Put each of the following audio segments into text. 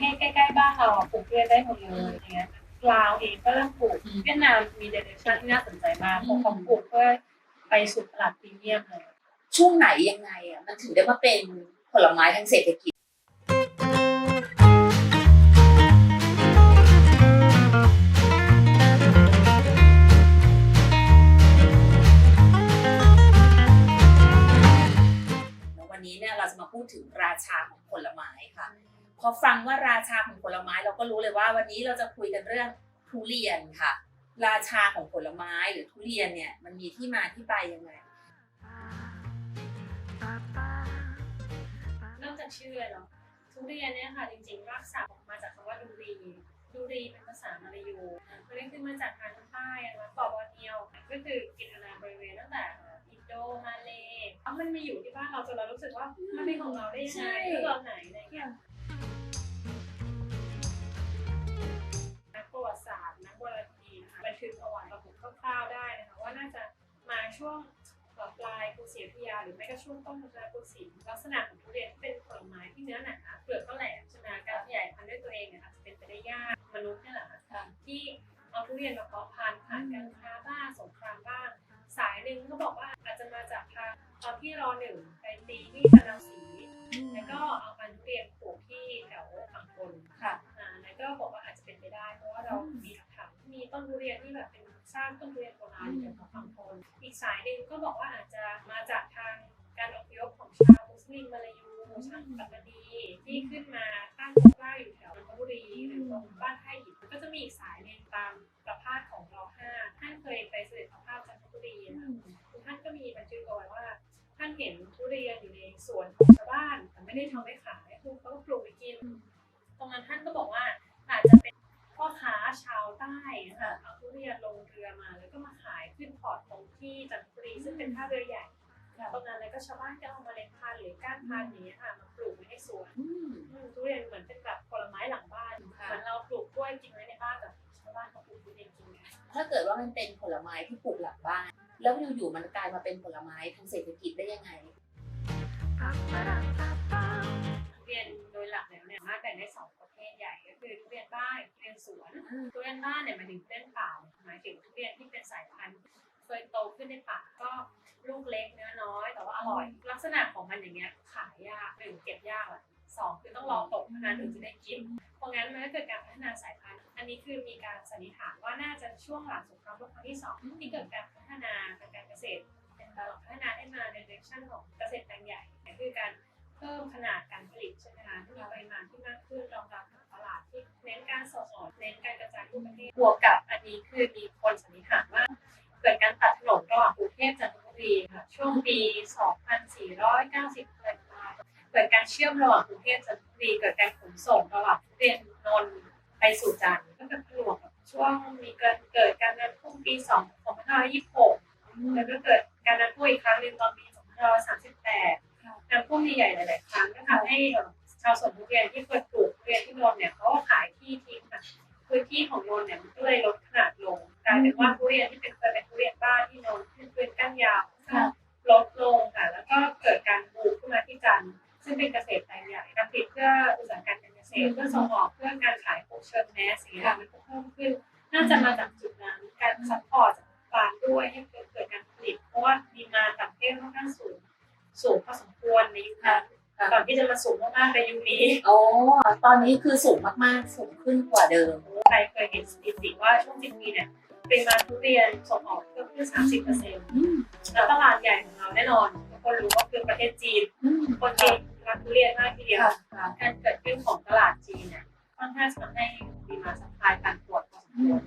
ให้ใกล้ๆบ้านเราอะปลูกทุเรียนได้หมดเลยอย่างเงี้ยลาวเองก็เริ่มปลูกเวียดนามมีเดเรชั่นที่น่าสนใจมากพราะเขาปลูกเพื่อไปสู่ตลาดพรีเมียมเลย ช่วงไหนยังไงอะมันถึงได้มาเป็นผลไม้ทางเศรษฐกิจ ก็รู้เลยว่าวันนี้เราจะคุยกันเรื่องทุเรียนค่ะ ราชาของผลไม้หรือทุเรียนเนี่ยมันมีที่มาที่ไปยังไงเริ่มจากชื่อเลยเนาะทุเรียนเนี่ยค่ะจริงๆรากศัพท์มาจากคำว่าดูรีดูรีเป็นภาษามาลายูมันได้ขึ้นมาจากทางใต้นะคะเกาะบอร์เนียวก็คือกินอาณาบริเวณตั้งแต่อินโดมาเลย์เอามันมาอยู่ที่บ้านเราจนเรารู้สึกว่ามันเป็นของเราได้ยังใช่ไงเมื่อตอนไหนอะไรเงี้ย ว่าน่าจะมาช่วงปลายกรุงศรีอยุธยาหรือไม่ก็ช่วงต้นรัตนโกสินทร์ลักษณะของทุเรียนที่เป็นผลไม้ที่เนื้อหนาเปลือกก็แหลมใช่ไหมการขยายพันธุ์ด้วยตัวเองเนี่ยอาจจะเป็นไปได้ยากมนุษย์เนี่ยแหละค่ะที่เอาทุเรียนมาเพาะพันธุ์ผ่านการค้าบ้างสงครามบ้าง สายหนึ่งเขาบอกว่าอาจจะมาจากทางตอนที่รอหนึ่งไปตีที่ตะนาวศรีแล้วก็เอาพันธุ์ทุเรียนปลูกที่แถวฝั่งทนค่ะอ่าแล้วก็บอกว่าอาจจะเป็นไปได้ เพราะว่าเรามีหลักฐานมีต้นทุเรียนที่แบบเป็น สร้างต้นทุเรียนโบราณอยู่แถวฝั่งทนอีกสายหนึ่งก็บอกว่าอาจจะมาจากทางการอพยพของชาวมุสลิมมาลายูชาวปัตตานีที่ขึ้นมาตั้งรากอยู่แถวนนทบุรีหรือตรงบ้านท่าหินก็จะมีอีกสายหนึ่งตามประพาสของราห้าท่านเคยไปเสด็จประพาสจันทบุรีนะคือท่านก็มีบันทึกเอาไว้ว่า ท่านเห็นทุเรียนอยู่ในสวนของชาวบ้านแต่ไม่ได้ทำให้ขายคือเขาก็ปลูกไปกิน ตรงนั้นท่านก็บอกว่าอาจจะเป็นพ่อค้าชาว ใต้นะคะเอาทุเรียนลงเรือมาแล้วก็มาขายขึ้นพอร์ตตรงที่จันทบุรีซึ่งเป็นท่าเรือใหญ่ตรงนั้นแล้วก็ชาวบ้านก็เอาเมาเล็ดพันธุ์หรือก้านพันธุ์อย่างนี้ยค่ะมาปลูกไว้ในสวนอืมอืมทุเรียนเหมือนเป็นแบบผลไม้หลังบ้านค่ะเหมือนเราปลูกกล้วยกินไว้ในบ้านแต่ชาวบ้านเขาปลูกทุเรียนกินกันถ้าเกิดว่ามันเป็นผลไม้ที่ปลูกหลังบ้าน แล้วอยู่ๆมันกลายมาเป็นผลไม้ทางเศรษฐกิจได้ยังไงทุเรียนโดยหลักแล้วเนี่ยมากแบ่งได้สองประเภท ใหญ่ก็คือทุเรียนบ้านทุเรียนสวนทุเรียนบ้านเนี่ยหมายถึงทุเรียนป่าหมายถึงทุเรียนที่เป็นสายพันธุ์เคยโตขึ้นในป่าก็ลูกเล็กเนื้อน้อย แต่ว่าอร่อย ลักษณะของมันอย่างเงี้ยขายยากหนึ่งเก็บยากอะสองคือต้องรอตกเท่านั้นถึงจะได้กิน เพราะงั้นมันก็เกิดการพัฒนาสายพันธุ์ อันนี้คือมีการสันนิษฐานว่าน่าจะช่วงหลังสงครามโลกครั้งที่สองที่เกิดการพัฒนาทางการเกษตร เป็นการพัฒนาให้มาในเดเรคชั่นของเกษตรแปลงใหญ่คือการ เพิ่มขนาดการผลิตใช่ไหมคะที่มีปริมาณที่มากขึ้นรองรับตลาดที่เน้นการส่งออกเน้นการกระจายทั่วประเทศบวกกับอันนี้คือมีคนสันนิษฐานว่าเกิดการตัดถนนระหว่างกรุงเทพจันทบุรีค่ะช่วงปี 2490อะไรประมาเกิดการเชื่อมระหว่างกรุงเทพจันทบุรีเกิดการขนส่งระหว่างเรียนนนไปสู่จันทร์ก็จะผนวกกับช่วงมีเกิดเกิดการน้ำท่วมปี 2526 แล้วก็เกิดการน้ำท่วมอีกครั้งหนึ่งตอนปี 2538 น้ำท่วมใหญ่ๆหลายๆครั้งก็ทำให้ชาวสวนทุเรียนที่เคยปลูกทุเรียนที่นนท์เนี่ยเขาก็ขายที่ทิ้งค่ะพื้นที่ของนนท์เนี่ยมันก็เลยลดขนาดลงกลายเป็นว่าทุเรียนที่เป็นเคยเป็นทุเรียนบ้านที่นนท์ที่เป็นก้านยาวค่ะลดลงค่ะแล้วก็เกิดการบูมขึ้นมาที่จันทร์ซึ่งเป็นเกษตรแปลงใหญ่การผลิตเพื่ออุตสาหกรรมการเกษตรเพื่อส่งออกเพื่อการขายของเชิงแมสอย่างเงี้ยมันก็เพิ่มขึ้น น่าจะมาจากจุดนั้นการซัพพอร์ตจากฟาร์มด้วยให้เกิดเกิดการผลิตเพราะว่าดีมาต่างประเทศค่อนข้างสูง สูงพอสมควรในยุคนั้นค่ะก่อนที่จะมาสูงมากๆในยุคนี้อ๋อตอนนี้คือสูงมากๆ สูงขึ้นกว่าเดิมใครเคยเห็นสถิติว่าช่วงสิบปีเนี่ยปริมาณทุเรียนส่งออกเพิ่มขึ้นสามสิบเปอร์เซ็นต์แล้วตลาดใหญ่ของเราแน่นอนทุกคนรู้ว่าคือประเทศจีน คนจีนรักทุเรียนมากทีเดียวค่ะค่ะการเกิดขึ้นของตลาดจีนเนี่ยค่อนข้างจะทำให้ดีมาสปายการปวดพอสมควร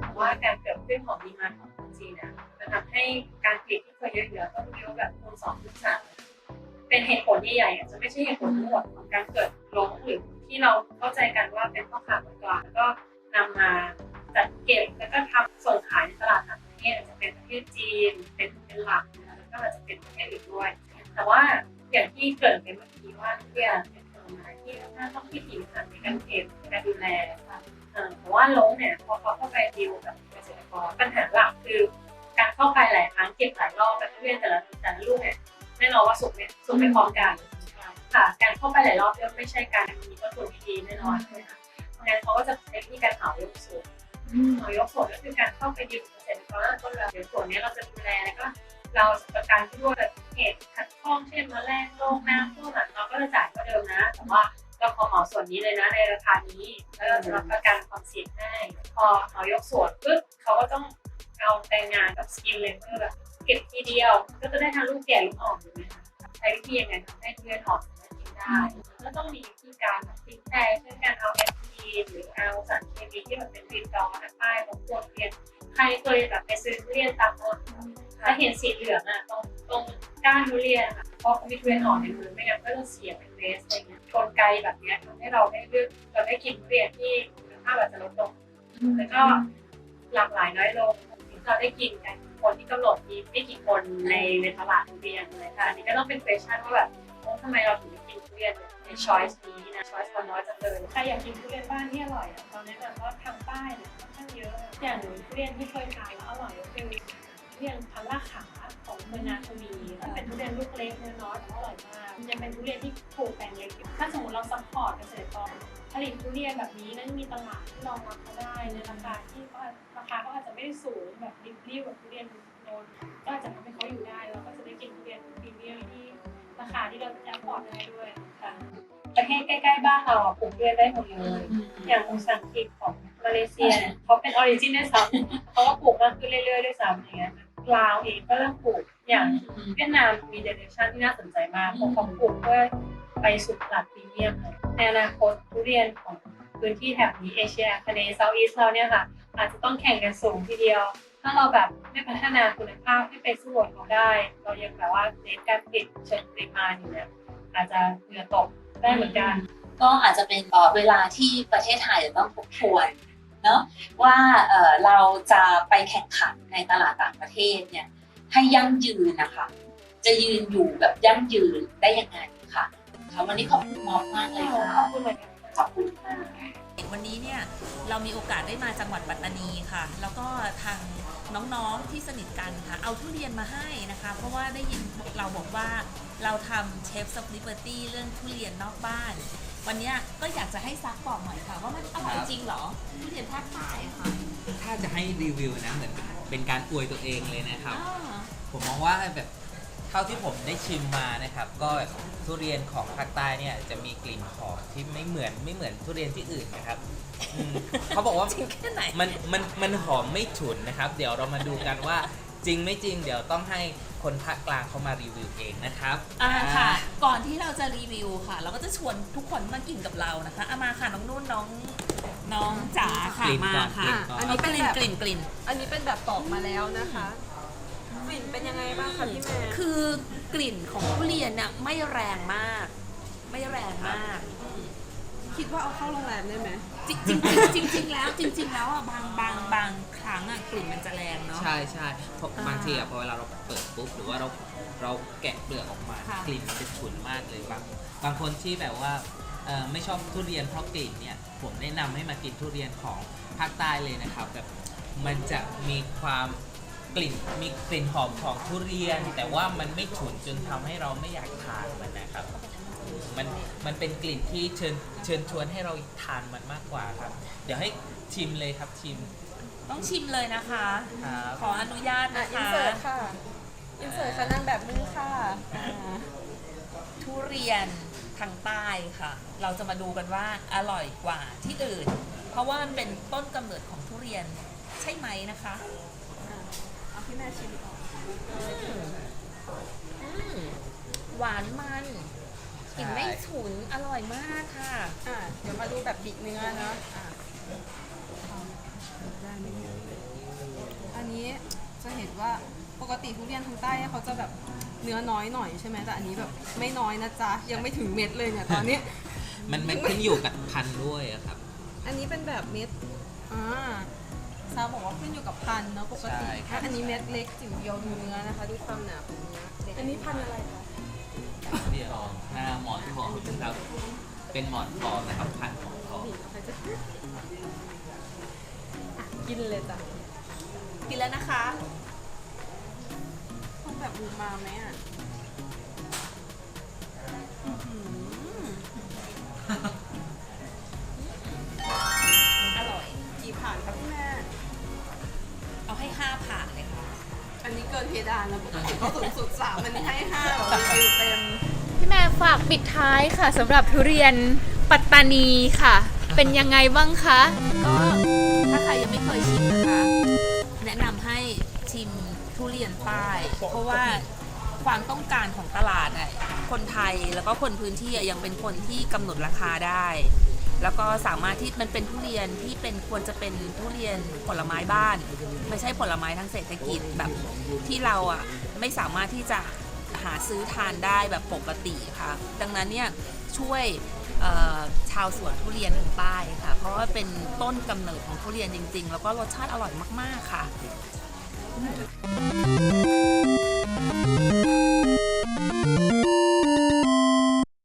เพราะว่าการเกิดขึ้นของดีมาของคนจีนเนี่ย จะทำให้การผลิตที่เคยเยอะๆต้องเยอะแบบคูณสองคูณสามเป็นเหตุผลใหญ่ๆอาจจะไม่ใช่เหตุผลทั้งหมดของการเกิดลงหรือที่เราเข้าใจกันว่าเป็นพ่อค้าคนกลางแล้วก็นำมาจัดเก็บแล้วก็ทำส่งขายในตลาดต่างประเทศอาจจะเป็นประเทศจีนเป็นเป็นหลักแล้วก็อาจจะเป็นประเทศอื่นด้วย แต่ว่าอย่างที่เกิดไปเมื่อกี้ว่าเรียนเป็นผลไม้ที่น่าต้องพิถีพิถันในการเก็บในการดูแลเอ่อแต่ว่าล้งเนี่ยพอเขาเข้าไปดีลกับเกษตรกรปัญหาหลักคือ เข้าไปหลายครั้งเก็บหลายรอบแต่ทุเรียนแต่ละแต่ละลูกเนี่ยแน่นอนว่าสุกเนี่ยสุกไม่พร้อมกันทค่ะ การเข้าไปหลายรอบย่อมไม่ใช่การมีต้นทุนที่ดีแน่นอนนะคะเพราะงั้นเขาก็จะใช้วิธีการเหมายกส่วนเหมายกส่วนก็คือการเข้าไปดิวเกษตรกรว่าต้นแบบเดี๋ยวส่วนนี้เราจะดูแลแล้วก็เราจะประกันที่ว่าเหตุขัดข้องเช่นแมลงโรคน้ำท่วมอะเราก็จะจ่ายเท่าเดิมนะ แต่ว่าเราขอเหมาส่วนนี้เลยนะในราคานี้ แล้วเราจะรับประกันความเสี่ยงให้พอเหมายกส่วนปุ๊บเขาก็ต้อง เอาแรงงานกับสกิลเลเวอร์แบบเก็บทีเดียว ก็จะได้ทั้งลูกแก่ลูกอ่อนถูกไหมคะใช้วิธียังไงทำให้ทุเรียนอ่อนสามารถกินได้ ก็ต้องมีวิธีการแบบทิ้งแต่เช่นการเอาแอปพีหรือเอาสารเคมีที่มันเป็นริดดอร์ป้ายของพวกทุเรียนใครเคยแบบไปซื้อทุเรียนตามรถถ้าเห็นสีเหลืองอะตรงตรงก้านทุเรียนอะเพราะเขามีทุเรียนอ่อนในมือไม่งั้นก็จะเสียเป็นเวสอะไรเงี้ยกลไกแบบเนี้ยทำให้เราได้เลือกเราได้กินทุเรียนที่คุณภาพอาจจะลดลงแล้วก็หลากหลายน้อยลง เราได้กินกันคนที่กำหนดมีไม่กี่คนในในตลาดทุเรียนเลยค่ะอันนี้ก็ต้องเป็น question ว่าแบบโอ้ทำไมเราถึงกินทุเรียนใน choice นี้นะ choice คนน้อยจังเลยใครอยากกินทุเรียนบ้านที่อร่อยอะตอนแนะนำว่าทางใต้เนี่ยค่อนข้างเยอะอย่างทุเรียนที่เคยทานแล้วอร่อยก็คือทุเรียนพันล่าขาของเมืองนาทวีมันเป็นทุเรียนลูกเล็กเนื้อน้อยแต่อร่อยมากมันจะเป็นทุเรียนที่ปลูกแปลงเล็กถ้าสมมติเราซัพพอร์ตเกษ ลิตทุเรียนแบบนี้นั้นมีตลาดที่รองรับเขาได้ในราคาที่ก็ราคาก็อาจจะไม่ได้สูงแบบริบริ้วแบบทุเรียนโนนก็อาจจะทำให้เขาอยู่ได้เราก็จะได้กินทุเรียนพรีเมียมที่ราคาที่เราจะพอร์ตได้ด้วยค่ะประเทศใกล้ๆบ้านเราอะปลูกทุเรียนได้หมดเลย อย่างมูซังคิกของมาเลเซียเขาเป็นออริจินด้วยซ้ำเขาก็ปลูกมากขึ้นเรื่อยๆด้วยซ้ำอย่างเงี้ยลาวเองก็เริ่มปลูกอย่างเวียดนามมีเดเรชั่นที่น่าสนใจมากเพราะเขาปลูกเพื่อ ไปสู่ตลาดพรีเมียมเลยในอนาคตทุเรียนของพื้นที่แถบนี้เอเชียทะเลเซาท์อีสเราเนี่ยค่ะ อาจจะต้องแข่งกันสูงทีเดียว ถ้าเราแบบไม่พัฒนาคุณภาพให้ไปสู้กับเขาได้ เรายังแบบว่าเน้นการผลิตเชิงปริมาณอยู่เนี่ยอาจจะเหงื่อตกได้เหมือนกัน ก็อาจจะเป็นเวลาที่ประเทศไทยจะต้องทบทวนเนาะว่าเอ่อเราจะไปแข่งขันในตลาดต่างประเทศเนี่ยให้ยั่งยืนนะคะ จะยืนอยู่แบบยั่งยืนได้ยังไงค่ะ ค่ะวันนี้ขอบคุณมอสมากเลยค่ะขอบคุณเหมือนกันขอบคุณค่ะวันนี้เนี่ยเรามีโอกาสได้มาจังหวัดปัตตานีค่ะ แล้วก็ทางน้องๆที่สนิทกันค่ะ เอาทุเรียนมาให้นะคะ เพราะว่าได้ยินเราบอกว่าเราทำเชฟซับลิเบอร์ตี้เรื่องทุเรียนนอกบ้าน วันเนี้ยก็อยากจะให้ซักบอกหน่อยค่ะ ว่ามันอร่อยจริงเหรอทุเรียนภาคใต้อะค่ะถ้าจะให้รีวิวนะเหมือนเป็นการอวยตัวเองเลยนะครับอ่าผมมองว่าแบบ เท่าที่ผมได้ชิมมานะครับ ก็ทุเรียนของภาคใต้เนี่ยจะมีกลิ่นหอมที่ไม่เหมือนไม่เหมือนทุเรียนที่อื่นนะครับอืมเขาบอกว่า จริงแค่ไหน มันมันมันหอมไม่ฉุนนะครับ เดี๋ยวเรามาดูกันว่า จริงไม่จริง เดี๋ยวต้องให้คนภาคกลางเขามารีวิวเองนะครับอ่าค่ะ ก่อนที่เราจะรีวิวค่ะ เราก็จะชวนทุกคนมากินกับเรานะคะเอามาค่ะน้องนุ่นน้องน้องจ๋าค่ะกลิ่นมาก่อนค่ะกลิ่นก่อนอันนี้เป็นกลิ่นแบบกลิ่นกลิ่นอันนี้เป็นแบบปอกมาแล้วนะคะ กลิ่นเป็นยังไงบ้างคะพี่แม่คือกลิ่นของทุเรียนเนี่ยไม่แรงมาก ไม่แรงมาก คิดว่าเอาเข้าโรงแรมได้ไหมจริงจริงๆจริงๆแล้วจริง ๆ แล้วอะบางบางบางครั้งอะกลิ่นมันจะแรงเนาะ ใช่ใช่เพราะอ่าบางทีอะพอเวลาเราเปิดปุ๊บหรือว่าเราเราแกะเปลือกออกมา ค่ะ กลิ่นมันจะฉุนมากเลยบางบางคนที่แบบว่าเอ่อไม่ชอบทุเรียนเพราะกลิ่นเนี่ยผมแนะนำให้มากินทุเรียนของภาคใต้เลยนะครับแบบมันจะมีความ กลิ่นมีกลิ่นหอมของทุเรียน แต่ว่ามันไม่ฉุนจนทำให้เราไม่อยากทานมันนะครับ มันมันเป็นกลิ่นที่เชิญเชิญชวนให้เราทานมันมากกว่าครับ เดี๋ยวให้ชิมเลยครับชิมต้องชิมเลยนะคะ ครับขออนุญาตอะนะอินคะ เสิร์ตค่ะอินเสิร์ตค่ะนั่งแบบมือค่ะอ่าทุเรียนทางใต้ค่ะ เราจะมาดูกันว่าอร่อยกว่าที่อื่น เพราะว่ามันเป็นต้นกำเนิดของทุเรียนใช่ไหมนะคะอะ เอาพี่แม่ชิมก่อนอืมหวานมันกลิ่นไม่ฉุนอร่อยมากค่ะ อะ เดี๋ยวมาดูแบบบิกเนื้อเนาะอะได้ไหมเนี่ยอันนี้จะเห็นว่าปกติทุเรียนทางใต้เนี่ยเขาจะแบบเนื้อน้อยหน่อยใช่ไหมแต่อันนี้แบบไม่น้อยนะจ๊ะ ยังไม่ถึงเม็ดเลยเนี่ยตอนนี้ มันมันขึ้นอยู่กับพันธุ์ด้วยอะครับ อันนี้เป็นแบบเม็ดอ่า ซาบอกว่าขึ้นอยู่กับพันธุ์เนาะปกติใช่ครับถ้าอันนี้เม็ดเล็กจิ๋วเดียวดูเนื้อนะคะดูความหนาของเนื้ออันนี้พันธุ์อะไรคะเดี๋ยวหน้าหมอนทองครับ เป็นหมอนทองนะครับพันธุ์หมอนทองบีบเอาไปจ้ะอะกินเลยจ้ะกินแล้วนะคะต้องแบบมูมาไหมอะ สูงสุดสามอันนี้ให้ห้าแบบรีวิวเต็ม พี่แม่ฝากปิดท้ายค่ะสำหรับทุเรียนปัตตานีค่ะ เป็นยังไงบ้างคะ ก็ถ้าใครยังไม่เคยชิมนะคะ แนะนำให้ชิมทุเรียนใต้เพราะว่าความต้องการของตลาดอะคนไทยแล้วก็คนพื้นที่อะยังเป็นคนที่กำหนดราคาได้ แล้วก็สามารถที่มันเป็นทุเรียนที่เป็นควรจะเป็นทุเรียนผลไม้บ้าน ไม่ใช่ผลไม้ทางเศรษฐกิจแบบที่เราอะไม่สามารถที่จะหาซื้อทานได้แบบปกติค่ะ ดังนั้นเนี่ยช่วยชาวสวนทุเรียนทางใต้ค่ะ เพราะว่าเป็นต้นกำเนิดของทุเรียนจริง ๆ แล้วก็รสชาติอร่อยมาก ๆ ค่ะ